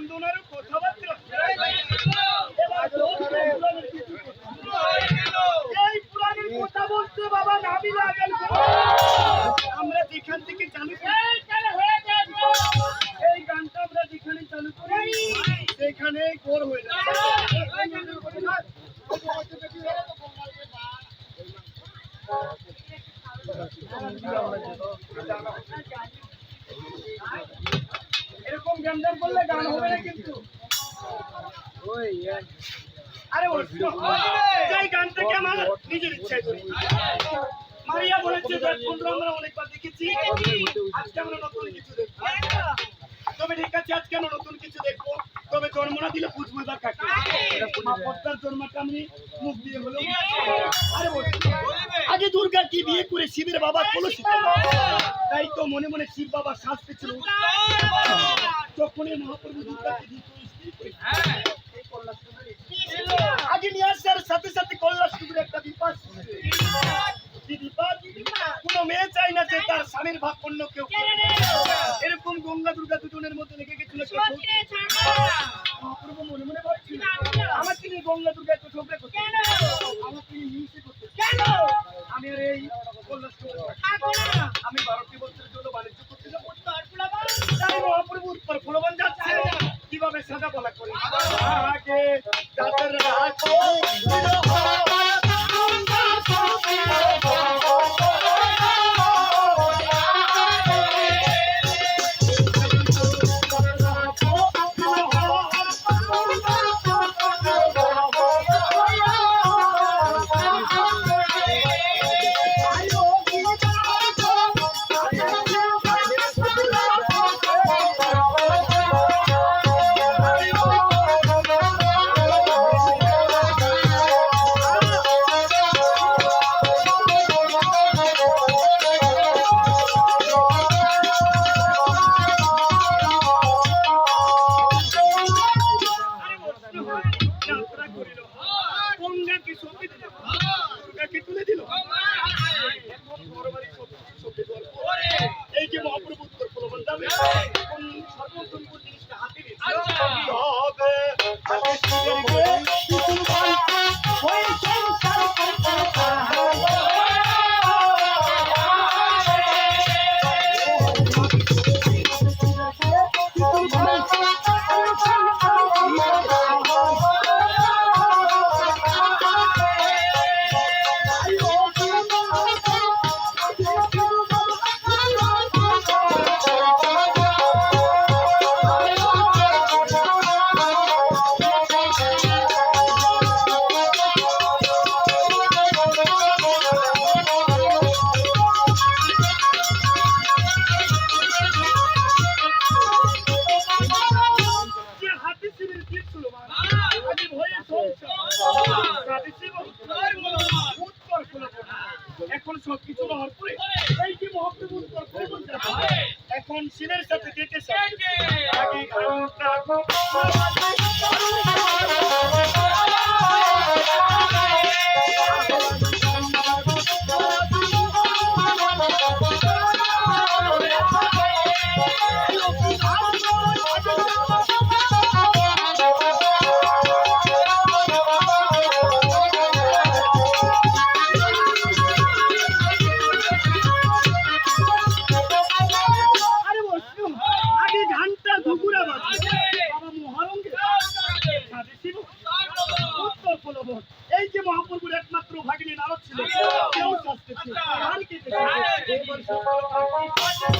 আন্দোলনের কথাবার্তা এই পুরাণের কথা বলতে বাবা নামি আমরা যেখান থেকে চালু এই গানটা আমরা যেখানে চালু করি সেখানে গোর হয়ে যাবে এরকম গ্যান্ডাম করলে গান হবে না কিন্তু। আরে অর্জুন, এই গানটাকে আমার নিজের ইচ্ছায় করি। মারিয়া বলেছে যে পনেরো আমরা অনেকবার দেখেছি। আজকে আমরা নতুন কিছু দেখব। তবে ঠিক আছে আজকে আমরা নতুন কিছু দেখব। তবে জন্ম না দিলে এবার কাকে? মা পদ্মার জন্মটা আমি মুখ দিয়ে হলো আরে আগে দুর্গা কি বিয়ে করে শিবের বাবা কলসি তাই তো মনে মনে শিব বাবা শাস্তি ছিল তখনই মহাপ্রভু দুর্গাকে। আগে নিয়ে আসার সাথে সাথে কল্যাণ একটা বিপাদ কোনো মেয়ে চাই না যে তার স্বামীর ভাগ অন্য কেউ এরকম গঙ্গা দুর্গা দুজনের মধ্যে লেগে গেছিল মনে মনে ভাবছিল, আমাকে নিয়ে গঙ্গা দুর্গা একটু হিংসে করছে। আমি আর এই আমি বারোটি বছরের জন্য বাণিজ্য করছিলাম তাই মহাপ্রভু যাচ্ছে। কীভাবে সাজা বলা করে? আগে যাদের রাখো এখন সব কিছু হওয়ার পরে এই যে মহাপ্রভু উত্তর প্রলোভন যাবে এখন শিবের সাথে কে কে সাথে আগে Thank you.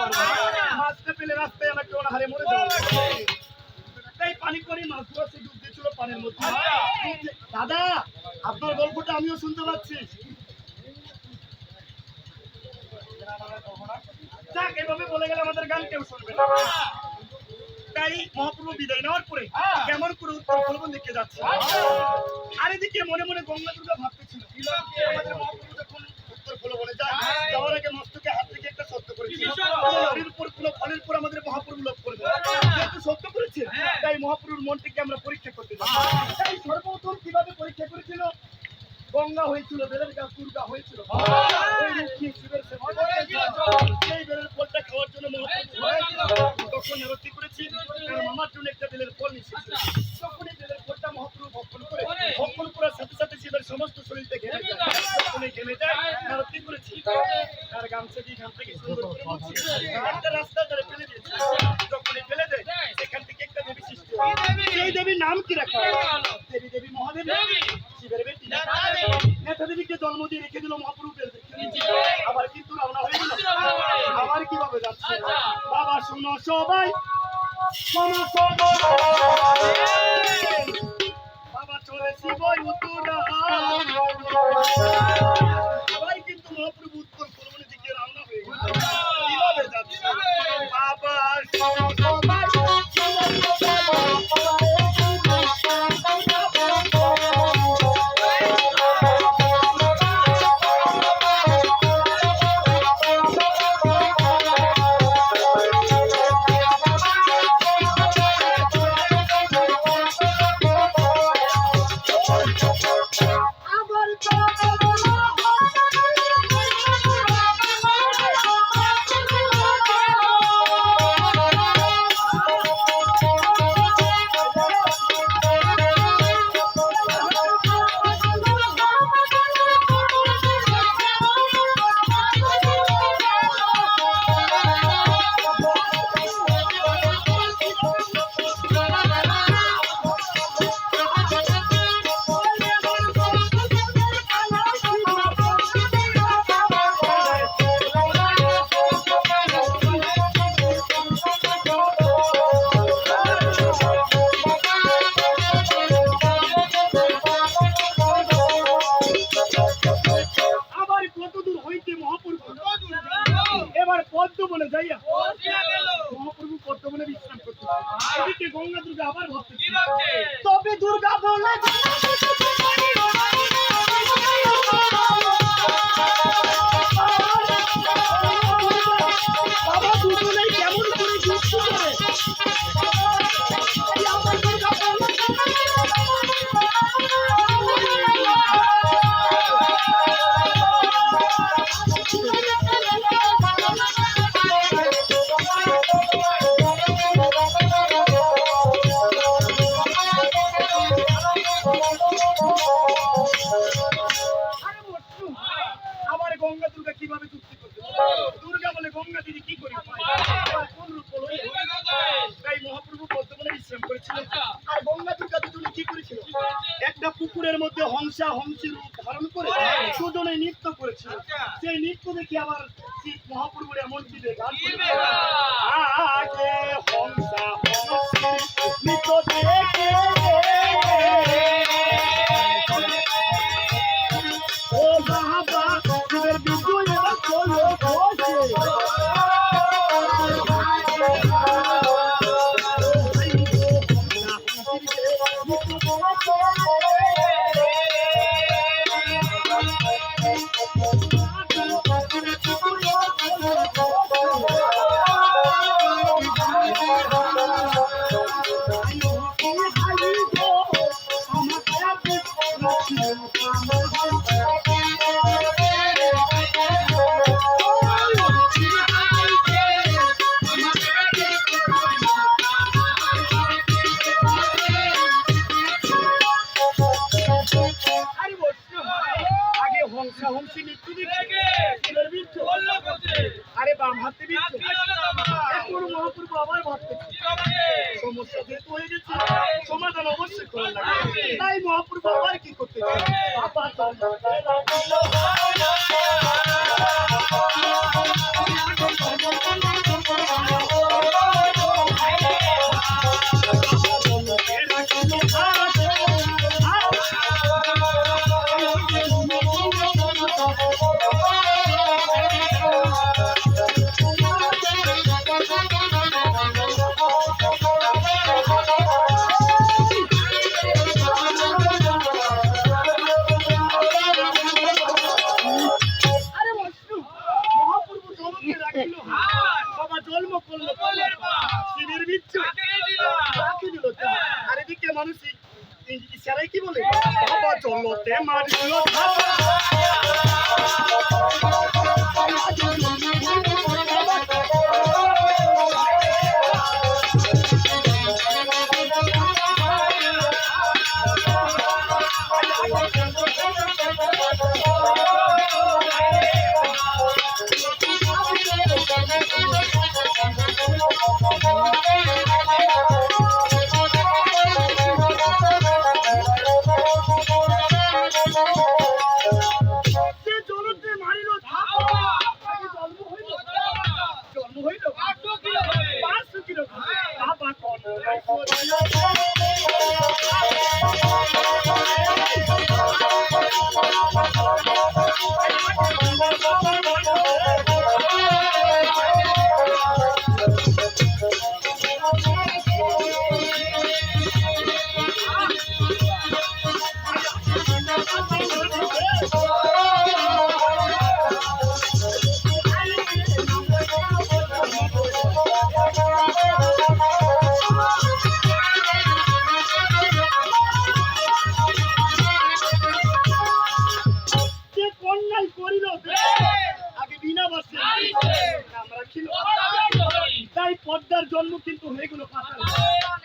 মাছ ধরতে পারব না মাছ না পেলে রাস্তায় আমাকে অনাহারে মরে যাব। তাই পানি করে মাছ ধরা সে ডুব দিয়েছিল পানির মধ্যে। দাদা আপনার গল্পটা আমিও শুনতে পাচ্ছি। যাক এভাবে বলে গেলে আমাদের গান কেউ শুনবে না। তাই মহাপ্রভু বিদায় নেওয়ার পরে হ্যাঁ। কেমন করে উত্তর ফলবন দিকে যাচ্ছে। আর এদিকে মনে মনে গঙ্গা দুর্গা ভাবতেছিল আমাদের মহাপ্রভু যখন উত্তর ফলবনে যায়। যাওয়ার আগে মস্তকে হাত থেকে একটা সত্য করেছিল কি সত্য? ফলের উপর আমাদের মহাপ্রভু লোক করবে। যেহেতু সত্য করেছে হ্যাঁ। তাই মহাপ্রভুর মনটিকে আমরা পরীক্ষা করতে যাই সর্বপ্রথম কীভাবে পরীক্ষা করেছিল? গঙ্গা হয়েছিল বেলের গাছ দুর্গা হয়েছিল। শিবের সেবা করেছিল। সেই বেলের ফলটা খাওয়ার জন্য তখন আরতি করেছি মামার জন্য একটা বেলের ফল নিয়েছিল তখন এই বেলের ফলটা মহাপ্রভু ভক্ষণ করে ভক্ষণ করার সাথে সাথে শিবের সমস্ত শরীরটা ঘেমে যায়। তখন ঘেমে যায় আরতি করেছি। তার গামছা দিয়ে ঘাম থেকে সুন্দর করে একটা রাস্তা ধরে ফেলে দিয়েছে। যখন ফেলে দেয় সেখান থেকে একটা দেবী সৃষ্টি হয়। সেই দেবীর নাম কি রাখা হয়? দেবী দেবী মহাদেবী। শিবের বেটি নেতা দেবীকে জন্ম দিয়ে রেখে দিল মহাপুরুষের আবার কিন্তু রওনা হয়ে গেল। আবার কীভাবে যাচ্ছে? বাবা শুনো সবাই। শোনো সবাই। বাবা চলেছি বই উত্তরা আবার শিব মহাপ্রভুর এমন কি গান আগে হংসা হংসী নৃত্য দেখে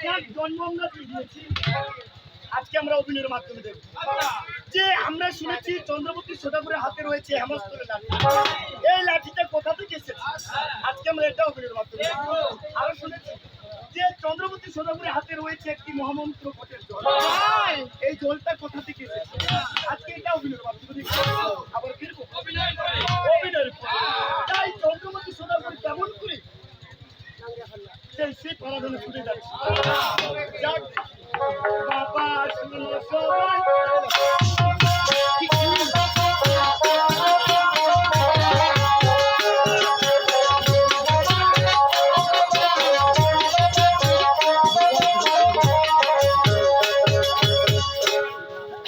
যার জন্ম আমরা দিয়েছি। আজকে আমরা অভিনয়ের মাধ্যমে দেখব। যে আমরা শুনেছি চন্দ্রবতী সোদাপুরের হাতে রয়েছে হেমস্তরের লাঠি। এই লাঠিটা কোথা থেকে এসেছে? আজকে আমরা এটা অভিনয়ের মাধ্যমে আরও শুনেছি যে চন্দ্রবতী সোদাপুরের হাতে রয়েছে একটি মহামন্ত্র ঘটের জল। এই জলটা কোথা থেকে এসেছে? আজকে এটা অভিনয়ের মাধ্যমে আবার ফিরবো। অভিনয়ের পর। বেশি পরাধনে ছুটে যাচ্ছে। বাবা শুনো